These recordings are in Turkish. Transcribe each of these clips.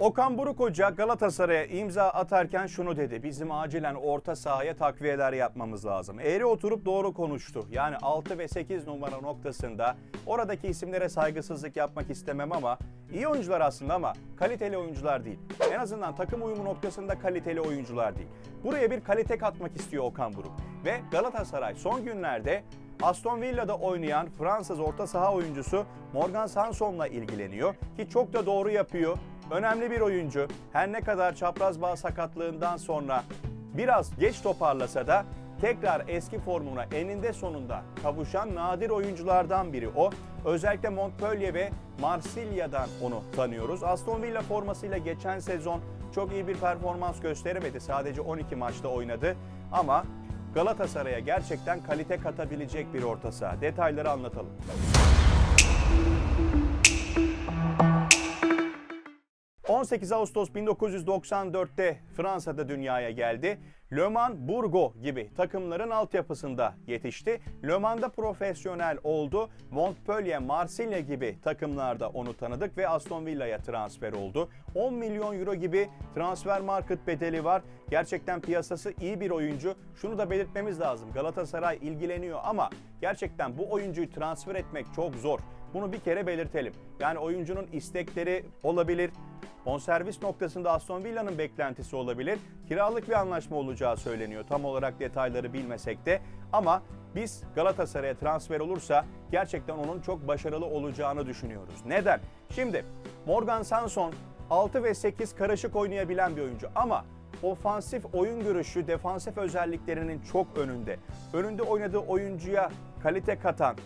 Okan Buruk Hoca Galatasaray'a imza atarken şunu dedi. Bizim acilen orta sahaya takviyeler yapmamız lazım. Eğri oturup doğru konuştu. Yani 6 ve 8 numara noktasında oradaki isimlere saygısızlık yapmak istemem ama iyi oyuncular aslında ama kaliteli oyuncular değil. En azından takım uyumu noktasında kaliteli oyuncular değil. Buraya bir kalite katmak istiyor Okan Buruk. Ve Galatasaray son günlerde Aston Villa'da oynayan Fransız orta saha oyuncusu Morgan Sanson'la ilgileniyor ki çok da doğru yapıyor. Önemli bir oyuncu. Her ne kadar çapraz bağ sakatlığından sonra biraz geç toparlasa da tekrar eski formuna eninde sonunda kavuşan nadir oyunculardan biri o. Özellikle Montpellier ve Marsilya'dan onu tanıyoruz. Aston Villa formasıyla geçen sezon çok iyi bir performans gösteremedi. Sadece 12 maçta oynadı ama Galatasaray'a gerçekten kalite katabilecek bir orta saha. Detayları anlatalım. ...18 Ağustos 1994'te Fransa'da dünyaya geldi. Le Mans, Burgo gibi takımların altyapısında yetişti. Le Mans'da profesyonel oldu. Montpellier, Marsilya gibi takımlarda onu tanıdık ve Aston Villa'ya transfer oldu. 10 milyon euro gibi transfer market bedeli var. Gerçekten piyasası iyi bir oyuncu. Şunu da belirtmemiz lazım. Galatasaray ilgileniyor ama gerçekten bu oyuncuyu transfer etmek çok zor. Bunu bir kere belirtelim. Yani oyuncunun istekleri olabilir. Bonservis noktasında Aston Villa'nın beklentisi olabilir. Kiralık bir anlaşma olacağı söyleniyor. Tam olarak detayları bilmesek de. Ama biz Galatasaray'a transfer olursa gerçekten onun çok başarılı olacağını düşünüyoruz. Neden? Şimdi Morgan Sanson 6 ve 8 karışık oynayabilen bir oyuncu ama ofansif oyun görüşü, defansif özelliklerinin çok önünde. Önünde oynadığı oyuncuya kalite katan,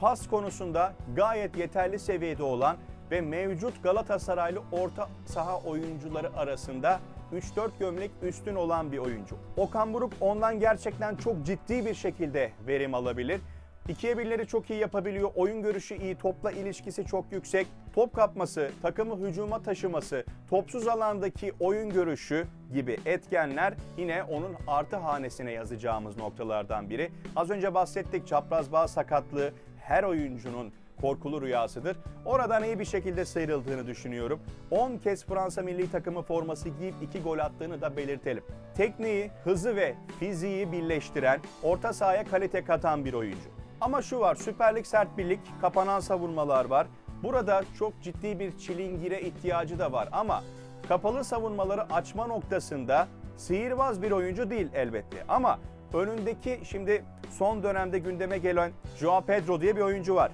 pas konusunda gayet yeterli seviyede olan ve mevcut Galatasaraylı orta saha oyuncuları arasında 3-4 gömlek üstün olan bir oyuncu. Okan Buruk ondan gerçekten çok ciddi bir şekilde verim alabilir. İkiye birleri çok iyi yapabiliyor. Oyun görüşü iyi, topla ilişkisi çok yüksek. Top kapması, takımı hücuma taşıması, topsuz alandaki oyun görüşü gibi etkenler yine onun artı hanesine yazacağımız noktalardan biri. Az önce bahsettik çapraz bağ sakatlığı her oyuncunun korkulu rüyasıdır. Oradan iyi bir şekilde sıyrıldığını düşünüyorum. 10 kez Fransa milli takımı forması giyip 2 gol attığını da belirtelim. Tekniği, hızı ve fiziği birleştiren, orta sahaya kalite katan bir oyuncu. Ama şu var, Süper Lig sert bir lig, kapanan savunmalar var. Burada çok ciddi bir çilingire ihtiyacı da var ama kapalı savunmaları açma noktasında sihirbaz bir oyuncu değil elbette. Ama önündeki şimdi son dönemde gündeme gelen Joao Pedro diye bir oyuncu var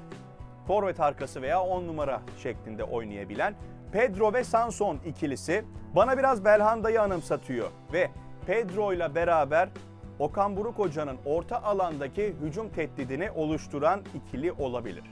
forvet arkası veya 10 numara şeklinde oynayabilen Pedro ve Sanson ikilisi bana biraz Belhanda'yı anımsatıyor ve Pedro ile beraber Okan Buruk Hoca'nın orta alandaki hücum tehdidini oluşturan ikili olabilir.